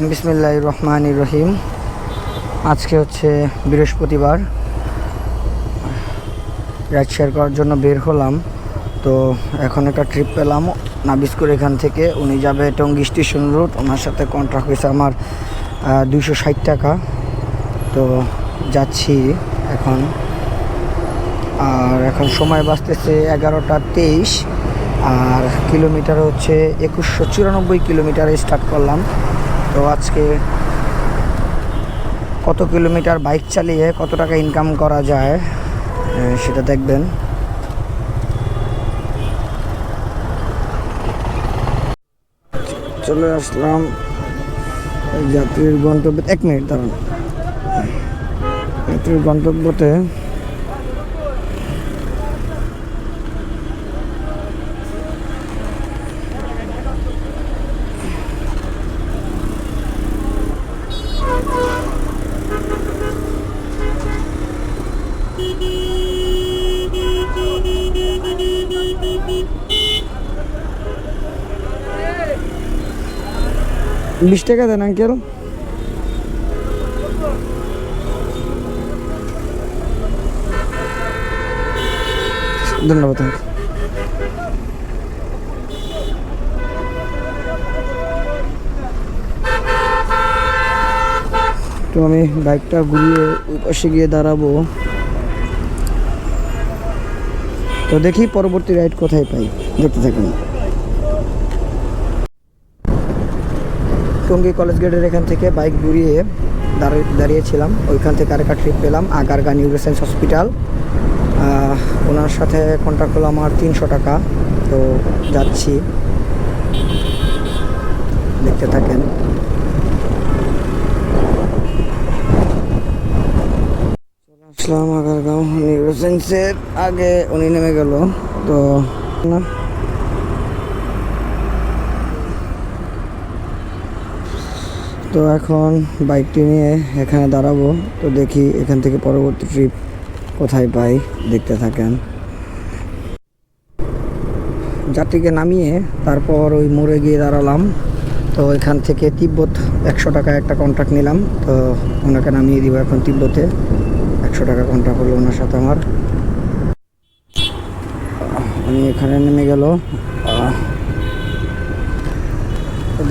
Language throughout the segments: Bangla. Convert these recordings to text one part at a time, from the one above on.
বিসমিল্লাহ রহমান রহিম আজকে হচ্ছে বৃহস্পতিবার। রাইড শেয়ার করার জন্য বের হলাম। তো এখন একটা ট্রিপ পেলাম নাবিস্কুর এখান থেকে। উনি যাবে টঙ্গি স্টেশন রোড ওনার সাথে কন্ট্রাক্ট হয়েছে আমার দুইশো ষাট টাকা। তো যাচ্ছি এখন। আর এখন সময় বাঁচতেছে এগারোটা তেইশ, আর কিলোমিটার হচ্ছে একুশশো চুরানব্বই কিলোমিটারে স্টার্ট করলাম। তো আজকে কত কিলোমিটার বাইক চালিয়ে কত টাকা ইনকাম করা যায় সেটা দেখবেন। চলে আসলাম যাত্রীর গন্তব্য এক মিনিট দাঁড়ান। যাত্রীর গন্তব্যতে বিশ টাকা দেন আঙ্কেল ধন্যবাদ। তো আমি বাইকটা ঘুরিয়ে ওই পাশে গিয়ে দাঁড়াবো। তো দেখি পরবর্তী রাইড কোথায় পাই। দেখতে থাকুন। টঙ্গী কলেজ গেটের এখান থেকে বাইক ঘুরিয়ে দাঁড়িয়ে দাঁড়িয়েছিলাম। ওইখান থেকে আরেকটা ট্রিপ পেলাম, আগারগা নিউরোসায়েন্স হসপিটাল। ওনার সাথে কন্ট্যাক্ট হলো আমার তিনশো টাকা। তো যাচ্ছি। দেখতে থাকেন। আসলাম আগারগাঁও নিউরোসায়েন্সের আগে উনি নেমে গেল। তো না তো এখন বাইকটি নিয়ে এখানে দাঁড়াবো। তো দেখি এখান থেকে পরবর্তী ট্রিপ কোথায় পাই, দেখতে থাকেন। যাত্রীকে নামিয়ে তারপর ওই মোড়ে গিয়ে দাঁড়ালাম। তো এখান থেকে তিব্বত একশো টাকা একটা কন্ট্রাক্ট নিলাম। তো ওনাকে নামিয়ে দিব এখন তিব্বতে। একশো টাকা কন্ট্রাক্ট হলো ওনার সাথে আমার। উনি এখানে নেমে গেল।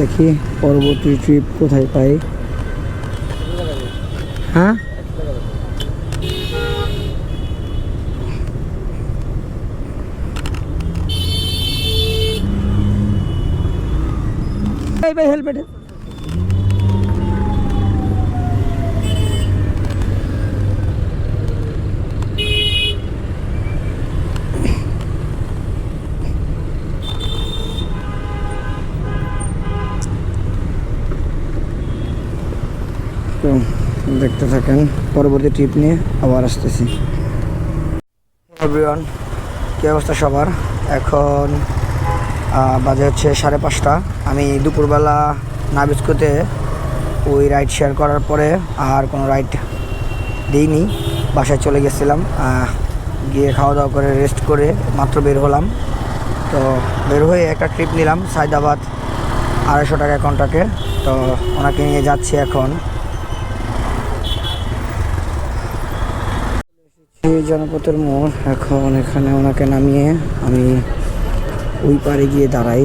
দেখি পরবর্তী ট্রিপ কোথায় পাই। হ্যাঁ ভাই ভাই হেলমেট তো দেখতে থাকেন। পরবর্তী ট্রিপ নিয়ে আবার আসতেছি। কী অবস্থা সবার? এখন বাজে হচ্ছে সাড়ে পাঁচটা। আমি দুপুরবেলা নাবিস্কুতে ওই রাইড শেয়ার করার পরে আর কোনো রাইড দিইনি। বাসায় চলে গেছিলাম গিয়ে খাওয়া দাওয়া করে রেস্ট করে মাত্র বের হলাম। তো বের হয়ে একটা ট্রিপ নিলাম সায়দাবাদ আড়াইশো টাকা কন্টাকে তো ওনাকে নিয়ে যাচ্ছি এখন এই জনপথের মোড়। এখন এখানে ওনাকে নামিয়ে আমি ওই পারে গিয়ে দাঁড়াই।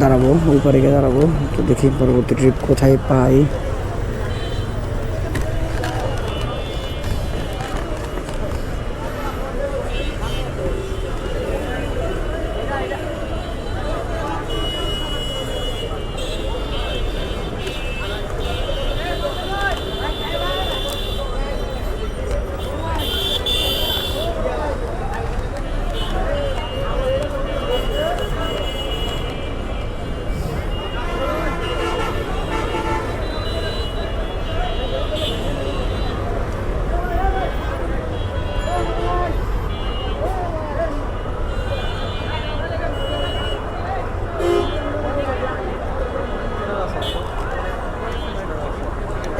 দাঁড়াবো, ওই পারে গিয়ে দাঁড়াবো। তো দেখি পরবর্তী ট্রিপ কোথায় পাই।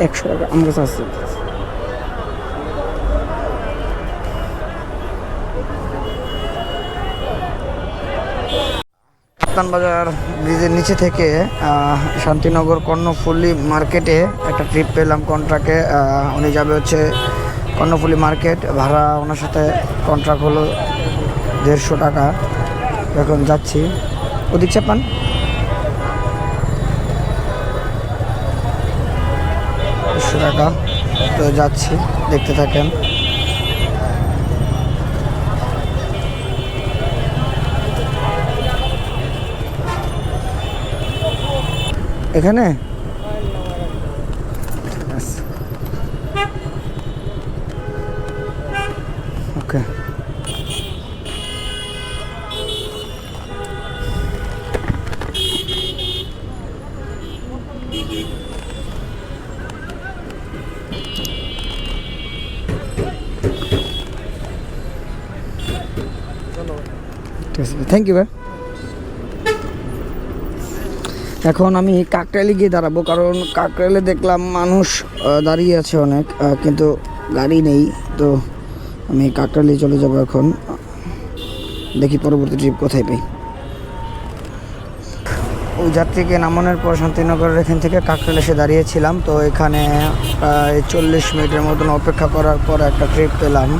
একশো টাকা, আমার কাছে আছে বাজার ব্রিজের নিচে থেকে শান্তিনগর কর্ণফুলি মার্কেটে একটা ট্রিপ পেলাম কন্ট্রাক্টে উনি যাবে হচ্ছে কর্ণফুলি মার্কেট, ভাড়া ওনার সাথে কন্ট্রাক্ট হলো দেড়শো টাকা। এখন যাচ্ছি। ওদিক চাপান। টাকা তো যাচ্ছি দেখতে থাকেন। এখানে ঠিক আছে থ্যাংক ইউ ভাই। এখন আমি কাকরাইলে গিয়ে দাঁড়াবো, কারণ কাকরাইলে দেখলাম মানুষ দাঁড়িয়ে আছে অনেক কিন্তু গাড়ি নেই, তো আমি কাকরাইলে চলে যাব এখন। দেখি পরবর্তী ট্রিপ কোথায় পাই। ওই যাত্রীকে নামানোর পর শান্তিনগরের এখান থেকে কাকরাইল এসে দাঁড়িয়েছিলাম, তো এখানে প্রায় চল্লিশ মিনিটের মতন অপেক্ষা করার পর একটা ট্রিপ পেলাম।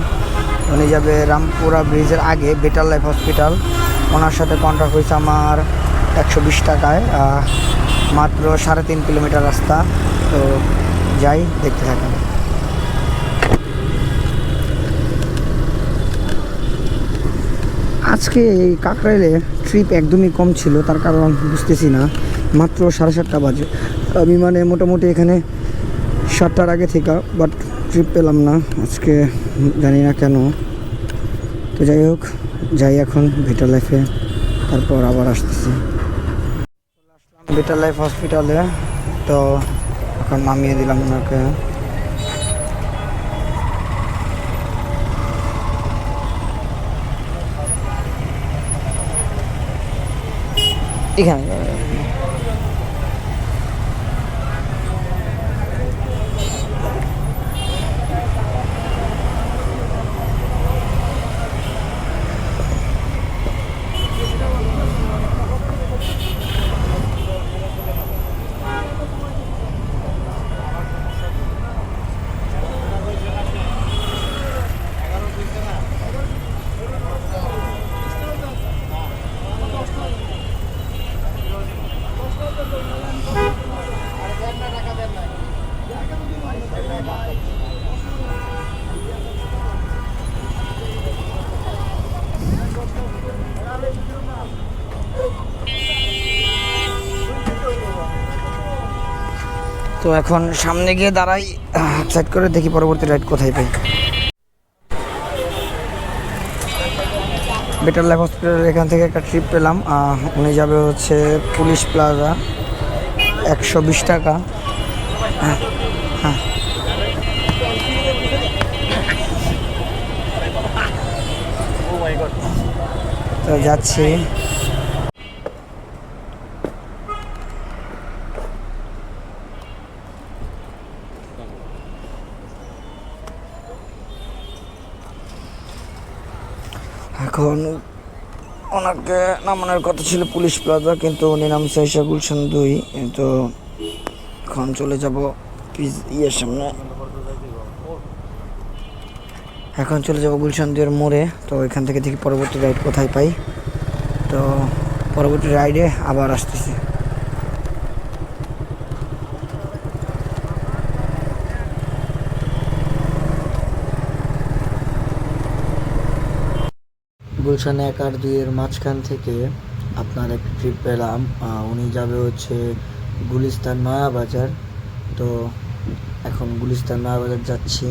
উনি যাবে রামপুরা ব্রিজের আগে বেটার লাইফ হসপিটাল ওনার সাথে কন্ট্যাক্ট হয়েছে আমার একশো বিশ টাকায় মাত্র সাড়ে তিন কিলোমিটার রাস্তা। তো যাই, দেখতে থাকেন। আজকে এই কাকরাইলে ট্রিপ একদমই কম ছিল, তার কারণ বুঝতেছি না, মাত্র সাড়ে সাতটা বাজে। আমি মানে মোটামুটি এখানে সাতটার আগে থেকে বাট ট্রিপ পেলাম না, আজকে জানি না কেন। তো যাই হোক, যাই এখন ভিটা লাইফে তারপর আবার আসতেছি। বেটার লাইফ হসপিটালে তো এখন নামিয়ে দিলাম ওনাকে। এখানে। তো এখন সামনে গিয়ে দাঁড়াই। সাইড করে দেখি পরবর্তী রাইড কোথায় পাই। বেটার লাইফ হসপিটাল এখান থেকে একটা ট্রিপ পেলাম। উনি যাবে হচ্ছে পুলিশ প্লাজা। একশো বিশ টাকা। হ্যাঁ হ্যাঁ। যাচ্ছি। এখন ওনাকে নামানোর কথা ছিল পুলিশ প্লাজা, কিন্তু উনি নামছে এসে গুলশান দুই, তো এখন চলে যাব ইয়ের সামনে। এখন চলে যাব গুলশান দুইয়ের মোড়ে, তো এখান থেকে দেখি পরবর্তী রাইড কোথায় পাই। তো পরবর্তী রাইডে আবার আসতেছি। গুলশান এক আর দুইয়ের মাঝখান থেকে আপনার একটা ট্রিপ পেলাম। উনি যাবে হচ্ছে গুলিস্তান মায়াবাজার। তো এখন গুলিস্তান নয়াবাজার যাচ্ছি।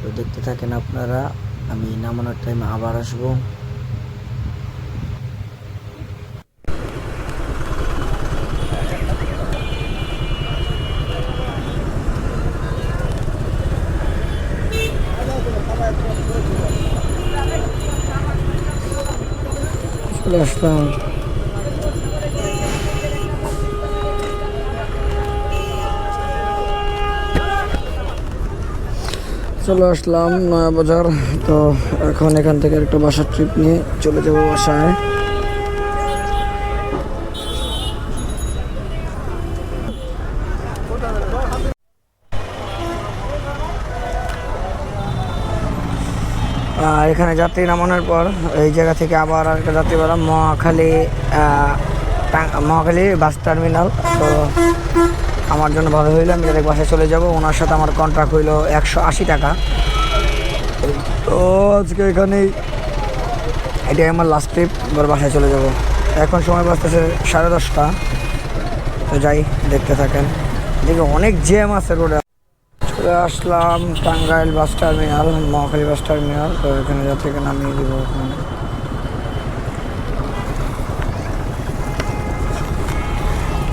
তো দেখতে থাকেন আপনারা। আমি নামানোর টাইমে আবার আসব। চলে চলে আসলাম নয়া বাজার। তো এখন এখান থেকে একটা বাসার ট্রিপ নিয়ে চলে যাব বাসায়। এখানে যাত্রী নামানোর পর এই জায়গা থেকে আবার আরেকটা যাত্রী পেলাম, মহাখালী মহাখালী বাস টার্মিনাল। তো আমার জন্য ভালো হইল, আমি ডাইরেক্ট বাসায় চলে যাব। ওনার সাথে আমার কন্ট্রাক্ট হইল একশো আশি টাকা। তো আজকে এখানেই এটাই আমার লাস্ট ট্রিপ এবার বাসায় চলে যাব। এখন সময় বাজতেছে সাড়ে দশটা। তো যাই, দেখতে থাকেন। দেখি অনেক জ্যাম আছে রোডে আসলাম Tangail bus terminal Mohakhali bus terminal. তো এখানে যাত্রীকে নামিয়ে দিব ওখানে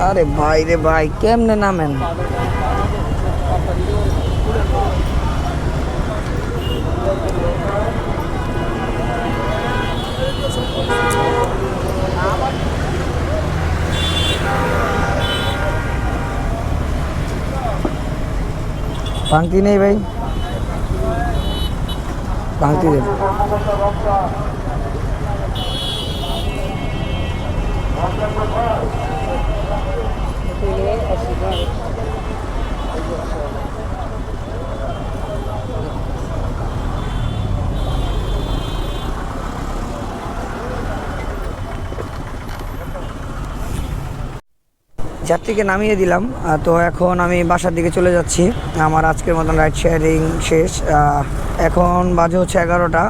আরে ভাই রে ভাই, কেমনে নামেন? ভাঙতি নেই ভাই। ভাঙতি দেব যাত্রীকে নামিয়ে দিলাম। তো এখন আমি বাসার দিকে চলে যাচ্ছি। আমার আজকের মতন রাইড শেয়ারিং শেষ। এখন বাজে হচ্ছে এগারোটা।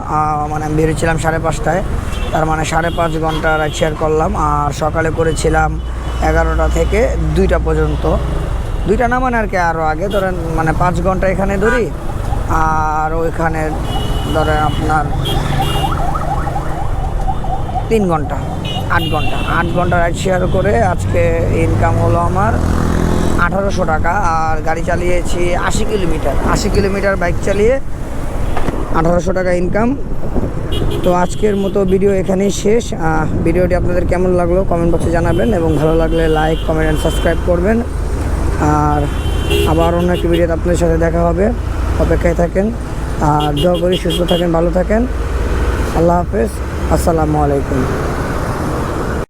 মানে আমি বেরিয়েছিলাম সাড়ে পাঁচটায়। তার মানে সাড়ে পাঁচ ঘণ্টা রাইড শেয়ার করলাম। আর সকালে করেছিলাম এগারোটা থেকে দুইটা পর্যন্ত। দুইটা না মানে আর কি আরও আগে। ধরেন মানে পাঁচ ঘণ্টা এখানে ধরি। আর ওইখানে ধরেন আপনার তিন ঘণ্টা। আট ঘণ্টা। আট ঘণ্টা রাইড শেয়ার করে আজকে ইনকাম হলো আমার আঠারোশো টাকা আর গাড়ি চালিয়েছি আশি কিলোমিটার। আশি কিলোমিটার বাইক চালিয়ে আঠারোশো টাকা ইনকাম তো আজকের মতো ভিডিও এখানেই শেষ। ভিডিওটি আপনাদের কেমন লাগল কমেন্ট বক্সে জানাবেন এবং ভালো লাগলে লাইক কমেন্ট অ্যান্ড সাবস্ক্রাইব করবেন। আর আবার অন্য একটি ভিডিওতে আপনাদের সাথে দেখা হবে। অপেক্ষায় থাকেন। আর দোয়া করি সুস্থ থাকেন, ভালো থাকেন। আল্লাহ হাফেজ। আসসালামু আলাইকুম।